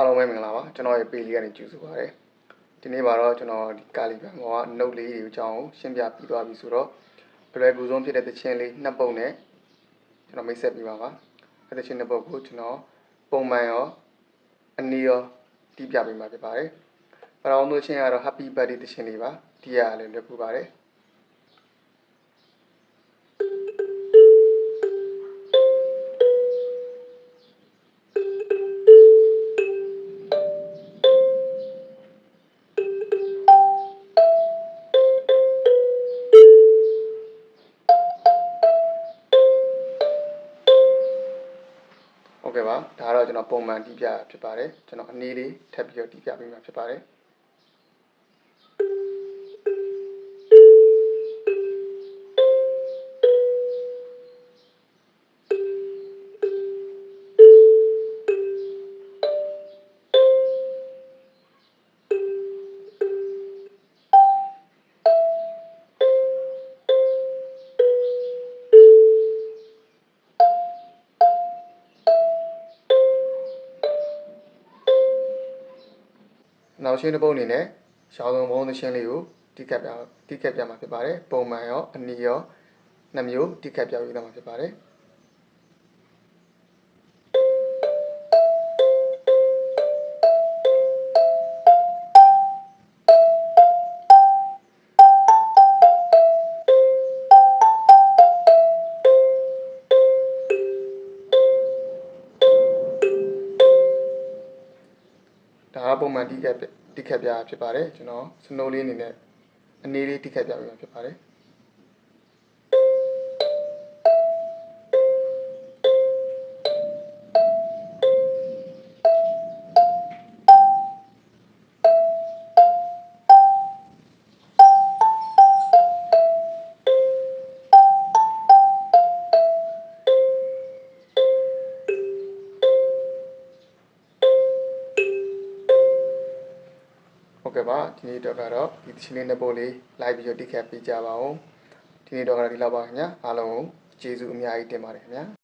အားလုံးပဲမင်္ဂလာပါကျွန်တော်ရဲ့ page လေးကနေကြိုဆိုပါရစေဒီနေ့မှာတော့ကျွန်တော်ဒီကာလီဘန်ဘောက note လေးတွေအကြောင်းကိုရှင်းပြပြီးသွားပြီဆိုတော့အလွယ်ကူဆုံးဖြစ်တဲ့သချင်းလေးနှစ်ပုတ်နဲ့ကျွန်တော်မိတ်ဆက်ပြီးပါပါအဲသချင်းနှစ်ပုတ်ကိုကျွန်တော်ပုံမှန်ရောအနည်းရောတီးပြပေးမှာဖြစ်ပါတယ်ပထမဆုံးချင်းကတော့ happy birthday သချင်းလေးပါတီးရလည်းလွယ်ကူပါတယ် ဟုတ်ကဲ့ပါဒါကတော့ကျွန်တော်ပုံမှန်တီးပြဖြစ်ပါတယ်ကျွန်တော်အနေလေးထပ်ပြီးတော့တီးပြပေးမှာဖြစ်ပါတယ် နောက်ရှင်းတစ်ပုတ်အနေနဲ့ရှောင်းလုံးဘုံသချင်းလေးကိုတိကတ်ပြတိကတ်ပြမှာဖြစ်ပါတယ်ပုံမှန်ရောအနီရောနှစ်မျိုးတိကတ်ပြပြီးတော့မှာဖြစ်ပါတယ် ဒါကပုံမှန်တိကက်တိကက်ပြဖြစ်ပါတယ်ကျွန်တော်စနိုးလေးအနေနဲ့အနေလေးတိကက်ပြပေးမှာဖြစ်ပါတယ် ဟုတ်ကဲ့ပါဒီနေ့တော့ကတော့ဒီသချင်းလေးနှစ်ပုတ်လေး live ပြီးတော့တိခတ်ပေးကြပါဦးဒီနေ့တော့ကတော့ဒီလောက်ပါခင်ဗျာအားလုံးကိုကျေးဇူးအများကြီးတင်ပါတယ်ခင်ဗျာ